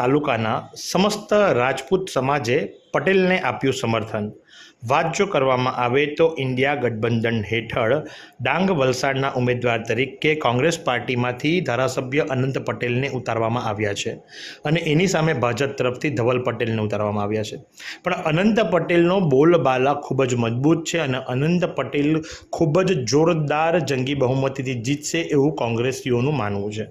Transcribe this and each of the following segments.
તાલુકાના સમસ્ત રાજપૂત સમાજે પટેલને આપ્યું સમર્થન. વાત જો કરવામાં આવે તો ઇન્ડિયા ગઠબંધન હેઠળ ડાંગ વલસાડના ઉમેદવાર તરીકે કોંગ્રેસ પાર્ટીમાંથી ધારાસભ્ય અનંત પટેલને ઉતારવામાં આવ્યા છે અને એની સામે ભાજપ તરફથી ધવલ પટેલને ઉતારવામાં આવ્યા છે. પણ અનંત પટેલનો બોલબાલા ખૂબ જ મજબૂત છે અને અનંત પટેલ ખૂબ જ જોરદાર જંગી બહુમતીથી જીતશે એવું કોંગ્રેસીઓનું માનવું છે.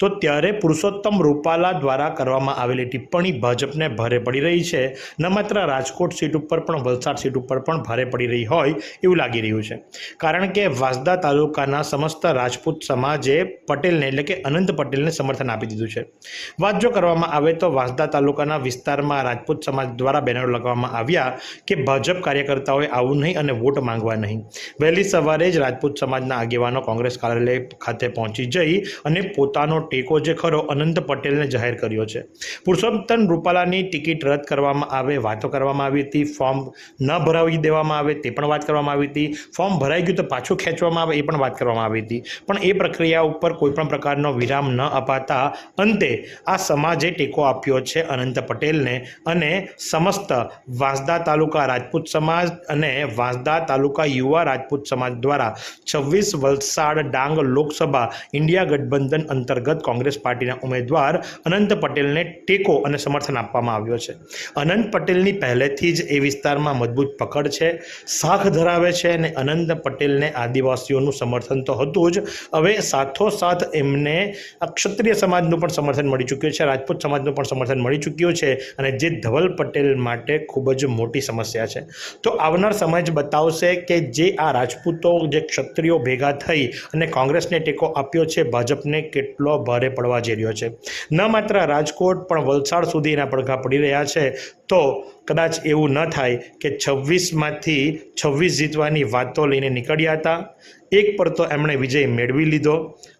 તો ત્યારે પુરુષોત્તમ રૂપાલા દ્વારા કરવામાં આવેલી ટિપ્પણી ભાજપને ભારે પડી રહી છે. ન માત્ર રાજકોટ સીટ ઉપર પણ, વલસાડ સીટ ઉપર પણ ભારે પડી રહી હોય એવું લાગી રહ્યું છે. કારણ કે વાંસદા તાલુકાના સમસ્ત રાજપૂત સમાજે પટેલને, એટલે કે અનંત પટેલને સમર્થન આપી દીધું છે. વાત જો કરવામાં આવે તો વાંસદા તાલુકાના વિસ્તારમાં રાજપૂત સમાજ દ્વારા બેનરો લગાવવામાં આવ્યા કે ભાજપ કાર્યકર્તાઓએ આવું નહીં અને વોટ માંગવા નહીં. વહેલી સવારે જ રાજપૂત સમાજના આગેવાનો કોંગ્રેસ કાર્યાલય ખાતે પહોંચી જઈ અને પોતાનો ટેકો જે ખરો અનંત પટેલને જાહેર કર્યો છે. પુરુષોત્તમ રૂપાલાની ટિકિટ રદ કરવામાં આવે, વાતો કરવામાં આવી હતી, ફોર્મ ન ભરાવી દેવામાં આવે તે પણ વાત કરવામાં આવી હતી, ફોર્મ ભરાઈ ગયું તો પાછું ખેંચવામાં આવે એ પણ વાત કરવામાં આવી હતી. પણ એ પ્રક્રિયા ઉપર કોઈપણ પ્રકારનો વિરામ ન અપાતા અંતે આ સમાજે ટેકો આપ્યો છે અનંત પટેલને અને સમસ્ત વાંસદા તાલુકા રાજપૂત સમાજ અને વાંસદા તાલુકા યુવા રાજપૂત સમાજ દ્વારા છવ્વીસ વલસાડ ડાંગ લોકસભા ઇન્ડિયા ગઠબંધન અંતર્ગત કોંગ્રેસ પાર્ટીના ઉમેદવાર અનંત પટેલને ટેકો અને સમર્થન આપવામાં આવ્યો છે. અનંત પટેલની પહેલેથી જ એ વિસ્તારમાં મજબૂત પકડ છે શાખ ધરાવે છે અને અનંત પટેલને આદિવાસીઓનું સમર્થન તો હતું જ. હવે સાથોસાથ એમને ક્ષત્રિય સમાજનું પણ સમર્થન મળી ચૂક્યું છે, રાજપૂત સમાજનું પણ સમર્થન મળી ચૂક્યું છે અને જે ધવલ પટેલ માટે ખૂબ જ મોટી સમસ્યા છે. તો આવનાર સમય જ બતાવશે કે જે આ રાજપૂતો, જે ક્ષત્રિયો ભેગા થઈ અને કોંગ્રેસને ટેકો આપ્યો છે, ભાજપને કેટલો ભારે પડવા જઈ રહ્યો છે. ન માત્ર રાજકોટ, પણ વલસાડ સુધીના પડઘા પડી રહ્યા છે. તો કદાચ એવું ન થાય કે છવ્વીસમાંથી છવ્વીસ જીતવાની વાતો લઈને નીકળ્યા હતા. એક પર તો એમણે વિજય મેળવી લીધો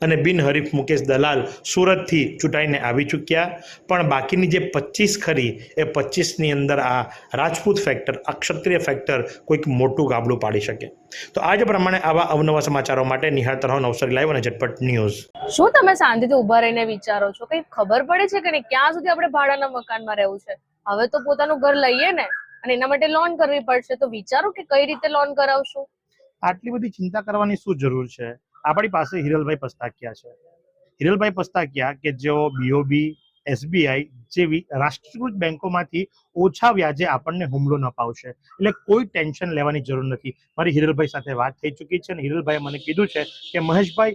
અને બિનહરીફ મુકેશ દલાલ સુરતથી ચૂંટાઈને આવી ચૂક્યા. પણ બાકીની જે પચીસ ખરી, એ પચીસની અંદર આ રાજપૂત ફેક્ટર આ ક્ષત્રિય ફેક્ટર કોઈક મોટું ગાબડું પાડી શકે. તો આજ પ્રમાણે આવા અવનવા સમાચારો માટે નિહાળતા રહો નવસારી લાઈવ અને ઝટપટ ન્યૂઝ. શું તમે શાંતિથી ઊભા રહીને વિચારો છો? કઈ ખબર પડે છે કે ક્યાં સુધી આપણે ભાડાના મકાનમાં રહેવું છે? હવે તો પોતાનું ઘર લઈએ ને, અને એના માટે લોન કરવી પડશે. તો વિચારો કે કઈ રીતે લોન કરાવશું? આટલી બધી ચિંતા કરવાની શું જરૂર છે? આપણી પાસે હિરલભાઈ પસ્તાકિયા છે. હિરલભાઈ પસ્તાકિયા કે જેઓ બીઓબી એસબીઆઈ જેવી રાષ્ટ્રીયકૃત બેંકોમાંથી ઓછા વ્યાજે આપણને હુમલો ન અપાવશે. એટલે કોઈ ટેન્શન લેવાની જરૂર નથી. મારી હિરલભાઈ સાથે વાત થઈ ચૂકી છે અને હિરલભાઈએ મને કીધું છે કે મહેશભાઈ